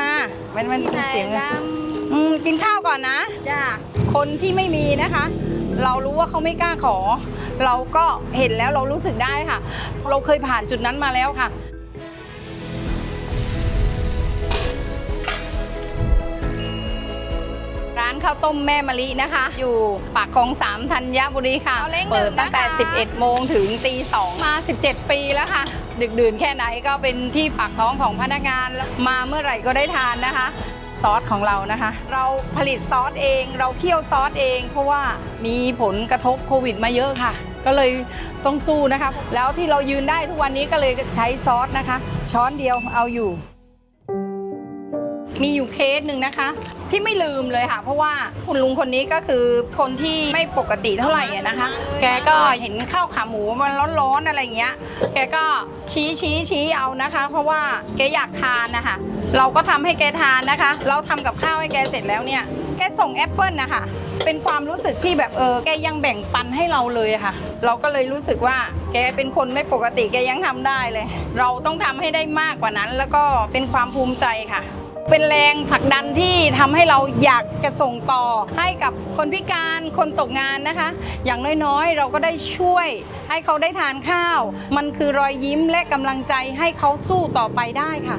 มา มันมันที่ไหนเสียงลอืมกินข้าวก่อนนะำจ้าคนที่ไม่มีนะคะ เรารู้ว่าเขาไม่กล้าขอ เราก็เห็นแล้วเรารู้สึกได้ค่ะ เราเคยผ่านจุดนั้นมาแล้วค่ะร้านข้าวต้มแม่มะลินะคะ อยู่ปากคลองสามธัญบุรีค่ะเอาเล้งเปิดหนึ่งตั้งแต่นะคะ11 โมงถึงตี2มา 17 ปีแล้วค่ะ ดึกดื่นแค่ไหนก็เป็นที่ปากท้องของพนักงานมาเมื่อไหร่ก็ได้ทานนะคะ ซอสของเรานะคะ เราผลิตซอสเอง เราเคี่ยวซอสเอง เพราะว่ามีผลกระทบโควิดมาเยอะค่ะ ก็เลยต้องสู้นะคะแล้วที่เรายืนได้ทุกวันนี้ก็เลยใช้ซอสนะคะ ช้อนเดียวเอาอยู่ มีอยู่เคสหนึ่งนะคะ ที่ไม่ลืมเลยค่ะ เพราะว่าคุณลุงคนนี้ก็คือคนที่ไม่ปกติเท่าไหร่อะนะคะ แกก็เห็นข้าวขาหมูมันร้อนๆอะไรเงี้ย แกก็ชี้ชี้ชี้เอานะคะ เพราะว่าแกอยากทานนะคะ เราก็ทำให้แกทานนะคะ เราทำกับข้าวให้แกเสร็จแล้วเนี่ย แกส่งแอปเปิลนะคะ เป็นความรู้สึกที่แบบเออ แกยังแบ่งปันให้เราเลยอะค่ะ เราก็เลยรู้สึกว่า แกเป็นคนไม่ปกติแกยังทำได้เลย เราต้องทำให้ได้มากกว่านั้น แล้วก็เป็นความภูมิใจค่ะ เป็นแรงผลักดันที่ทำให้เราอยากจะส่งต่อให้กับคนพิการคนตกงานนะคะ อย่างน้อยๆ เราก็ได้ช่วย ให้เขาได้ทานข้าว มันคือรอยยิ้มและกำลังใจให้เขาสู้ต่อไปได้ค่ะ